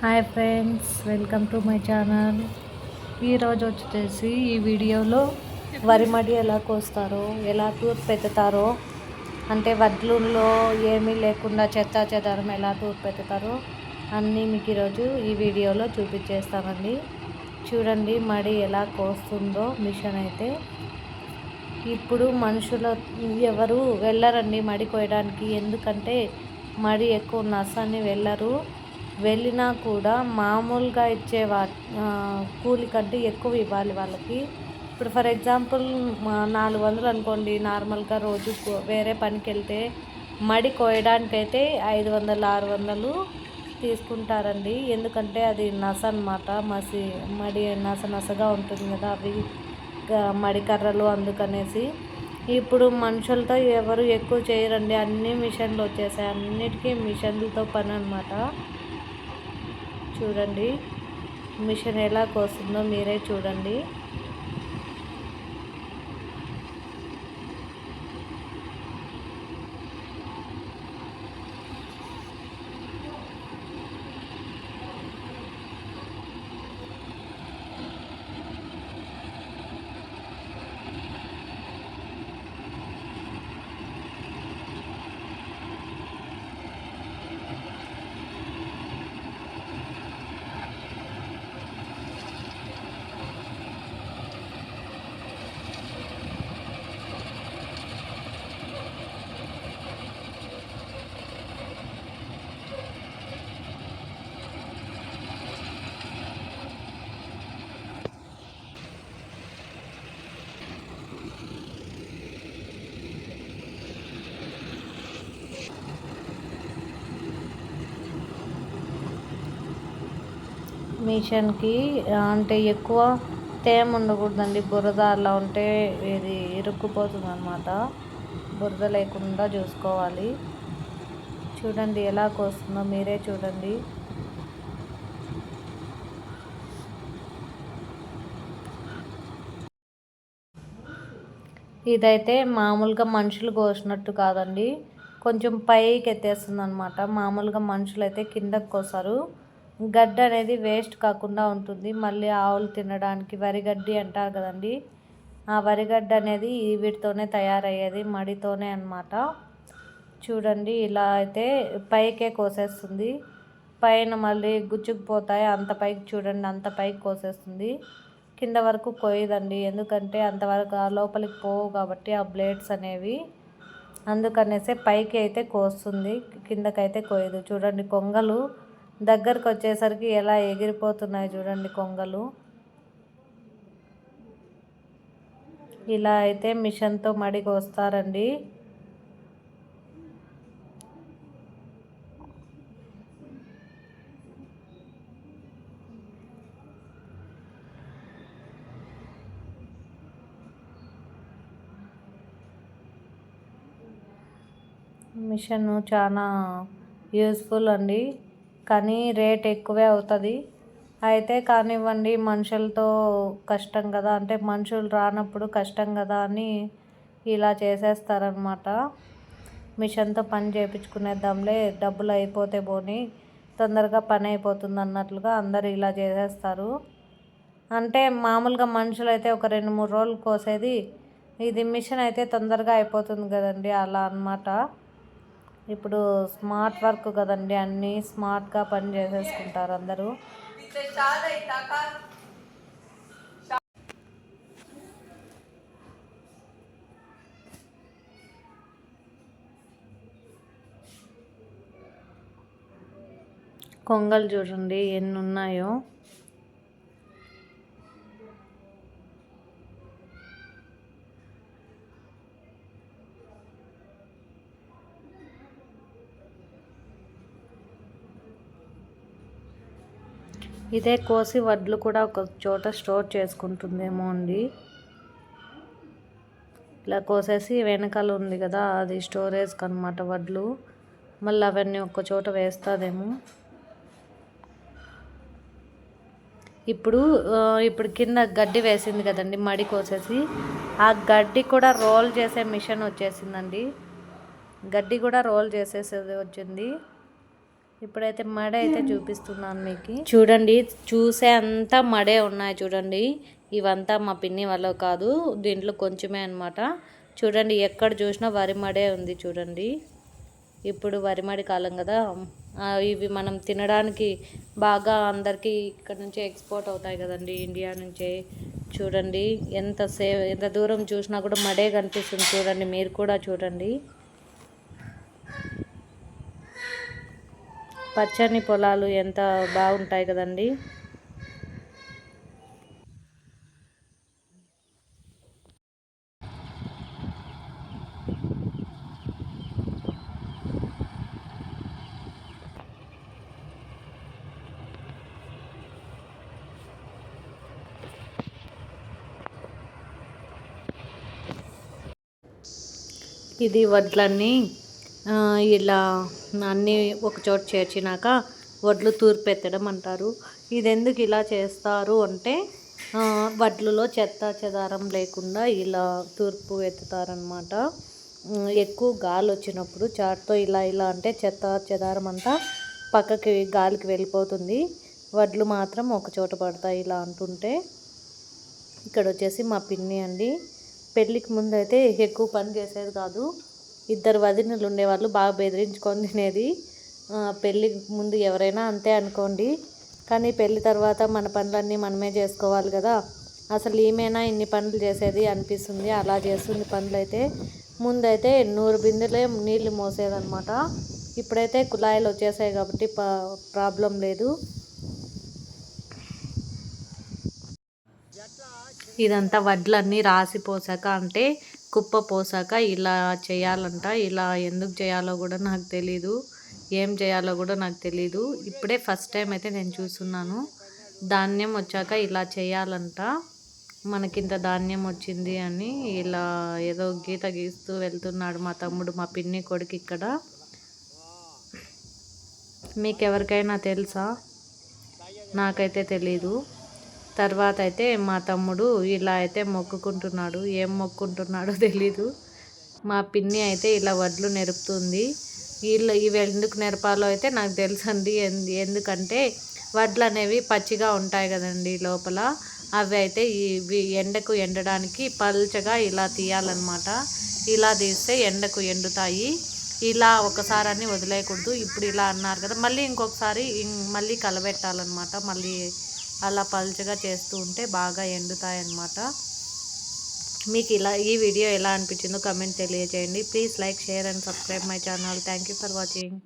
Hi friends welcome to my channel. ఈరోజు వచ్చేసి ఈ వీడియోలో వరి మడి ఎలా కోస్తారో ఎలా తూర్పు పెడతారో అంటే వడ్లులో ఏమీ లేకుండా చెత్త చెదారం ఎలా తూర్పు ఎత్తుతారో అన్నీ మీకు ఈరోజు ఈ వీడియోలో చూపించేస్తామండి చూడండి మడి ఎలా కోస్తుందో మిషన్ అయితే. ఇప్పుడు మనుషులు ఎవరు వెళ్ళరండి మడి కోయడానికి ఎందుకంటే మడి ఎక్కువ నష్టాన్ని వెళ్ళరు. వెళ్ళినా కూడా మామూలుగా ఇచ్చే వా కూలి కంటే ఎక్కువ ఇవ్వాలి వాళ్ళకి. ఇప్పుడు ఫర్ ఎగ్జాంపుల్ నాలుగు వందలు అనుకోండి నార్మల్గా రోజు వేరే పనికి వెళ్తే మడి కోయడానికైతే ఐదు వందలు ఆరు వందలు తీసుకుంటారండి. ఎందుకంటే అది నస అనమాట మసి మడి నస నసగా ఉంటుంది కదా అవి మడికర్రలు అందుకనేసి. ఇప్పుడు మనుషులతో ఎవరు ఎక్కువ చేయరండి. అన్ని మిషన్లు వచ్చేసాయి. అన్నిటికీ మిషన్లతో పని అనమాట చూడండి. మిషన్ ఎలా కోస్తుందో మీరే చూడండి. మిషన్కి అంటే ఎక్కువ తేమ ఉండకూడదండి. బురద అలా ఉంటే ఇది ఇరుక్కుపోతుంది అనమాట బురద లేకుండా చూసుకోవాలి. చూడండి ఎలా కోస్తుందో మీరే చూడండి. ఇదైతే మామూలుగా మనుషులు కోసినట్టు కాదండి. కొంచెం పైకి ఎత్తేస్తుంది అనమాట మామూలుగా మనుషులు అయితే కిందకు కోసారు గడ్డి అనేది వేస్ట్ కాకుండా ఉంటుంది. మళ్ళీ ఆవులు తినడానికి వరిగడ్డి అంటారు కదండి. ఆ వరిగడ్డి అనేది వీటితోనే తయారయ్యేది మడితోనే అనమాట చూడండి ఇలా అయితే పైకే కోసేస్తుంది. పైన మళ్ళీ గుచ్చుకుపోతాయి అంత పైకి చూడండి అంత పైకి కోసేస్తుంది. కింద వరకు కోయదండి ఎందుకంటే అంతవరకు ఆ లోపలికి పోవు కాబట్టి ఆ బ్లేడ్స్ అనేవి. అందుకనేసే పైకి అయితే కోస్తుంది. కిందకైతే కోయదు చూడండి కొంగలు దగ్గరకు వచ్చేసరికి ఎలా ఎగిరిపోతున్నాయి చూడండి కొంగలు. ఇలా అయితే మిషన్తో మడికి వస్తారండి. మిషన్ చాలా యూస్ఫుల్ అండి. కానీ రేట్ ఎక్కువే అవుతుంది. అయితే కానివ్వండి మనుషులతో కష్టం కదా. అంటే మనుషులు రానప్పుడు కష్టం కదా అని ఇలా చేసేస్తారనమాట మిషన్తో పని చేయించుకునేద్దాంలే డబ్బులు అయిపోతే పోని తొందరగా పని అయిపోతుంది అన్నట్లుగా అందరు ఇలా చేసేస్తారు. అంటే మామూలుగా మనుషులు అయితే ఒక రెండు మూడు రోజులు కోసేది ఇది మిషన్ అయితే తొందరగా అయిపోతుంది కదండి అలా అనమాట ఇప్పుడు స్మార్ట్ వర్క్ కదండి అన్నీ స్మార్ట్గా పని చేసేసుకుంటారు అందరూ. కొంగలు చూడండి ఎన్ని ఉన్నాయో ఇదే కోసి వడ్లు కూడా ఒక చోట స్టోర్ చేసుకుంటుందేమో అండి. ఇలా కోసేసి వెనకాల ఉంది కదా అది స్టోరేజ్కి అనమాట వడ్లు. మళ్ళీ అవన్నీ ఒక చోట వేస్తుందేమో. ఇప్పుడు ఇప్పుడు కింద గడ్డి వేసింది కదండి మడి కోసేసి. ఆ గడ్డి కూడా రోల్ చేసే మిషన్ వచ్చేసిందండి. గడ్డి కూడా రోల్ చేసేసేది వచ్చింది. ఇప్పుడైతే మడ అయితే చూపిస్తున్నాను మీకు. చూడండి చూసే అంతా మడే ఉన్నాయి చూడండి. ఇవంతా మా పిన్ని వల్ల కాదు దీంట్లో కొంచెమే అనమాట చూడండి ఎక్కడ చూసినా వరి మడే ఉంది చూడండి. ఇప్పుడు వరి మడి కాలం కదా. ఇవి మనం తినడానికి బాగా అందరికీ ఇక్కడ నుంచి ఎక్స్పోర్ట్ అవుతాయి కదండి ఇండియా నుంచి. చూడండి ఎంత సే ఎంత దూరం చూసినా కూడా మడే కనిపిస్తుంది చూడండి మీరు కూడా చూడండి. పచ్చని పొలాలు ఎంత బాగుంటాయి కదండి? ఇది వడ్లన్నీ ఇలా అన్నీ ఒకచోట చేర్చినాక వడ్లు తూర్పు ఎత్తడం అంటారు. ఇది ఎందుకు ఇలా చేస్తారు అంటే వడ్లులో చెత్త చెదారం లేకుండా ఇలా తూర్పు ఎత్తుతారనమాట ఎక్కువ గాలి వచ్చినప్పుడు చాటుతో ఇలా ఇలా అంటే చెత్త చెదారం అంతా పక్కకి గాలికి వెళ్ళిపోతుంది. వడ్లు మాత్రం ఒక చోట పడతాయి ఇలా అంటుంటే. ఇక్కడ వచ్చేసి మా పిన్ని అండి. పెళ్ళికి ముందైతే ఎక్కువ పని చేసేది కాదు. ఇద్దరు వదినలు ఉండేవాళ్ళు బాగా బెదిరించుకొని తినేది. పెళ్ళికి ముందు ఎవరైనా అంతే అనుకోండి. కానీ పెళ్ళి తర్వాత మన పనులన్నీ మనమే చేసుకోవాలి కదా. అసలు ఈమెనా ఇన్ని పనులు చేసేది అనిపిస్తుంది. అలా చేస్తుంది పనులు అయితే ముందైతే నూరు బిందెలే నీళ్ళు మోసేదనమాట ఇప్పుడైతే కుళాయిలు వచ్చేసాయి కాబట్టి ప్రాబ్లం లేదు. ఇదంతా వడ్లన్నీ రాసిపోసాక అంటే కుప్ప పోసాక ఇలా చేయాలంట. ఇలా ఎందుకు చేయాలో కూడా నాకు తెలీదు. ఏం చేయాలో కూడా నాకు తెలీదు. ఇప్పుడే ఫస్ట్ టైం అయితే నేను చూస్తున్నాను. ధాన్యం వచ్చాక ఇలా చేయాలంట. మనకింత ధాన్యం వచ్చింది అని ఇలా ఏదో గీత గీస్తూ వెళ్తున్నాడు మా తమ్ముడు మా పిన్ని కొడుకు ఇక్కడ. మీకు ఎవరికైనా తెలుసా? నాకైతే తెలీదు. తర్వాత అయితే మా తమ్ముడు ఇలా అయితే మొక్కుకుంటున్నాడు ఏం మొక్కుంటున్నాడో తెలీదు. మా పిన్ని అయితే ఇలా వడ్లు నెరుపుతుంది. వీళ్ళు ఇవి ఎందుకు నెరపాలో అయితే నాకు తెలుసండి. ఎందుకంటే వడ్లు అనేవి పచ్చిగా ఉంటాయి కదండి లోపల. అవి అయితే ఇవి ఎండకు ఎండడానికి పల్చగా ఇలా తీయాలన్నమాట. ఇలా తీస్తే ఎండకు ఎండుతాయి. ఇలా ఒకసారి అని వదిలేయకూడదు. ఇప్పుడు ఇలా అన్నారు కదా మళ్ళీ ఇంకొకసారి మళ్ళీ కలబెట్టాలన్నమాట. మళ్ళీ అలా పల్చగా చేస్తూ ఉంటే బాగా ఎండుతాయి అన్నమాట మీకు ఇలా ఈ వీడియో ఎలా అనిపించిందో కమెంట్ తెలియజేయండి please like share and subscribe my channel thank you for watching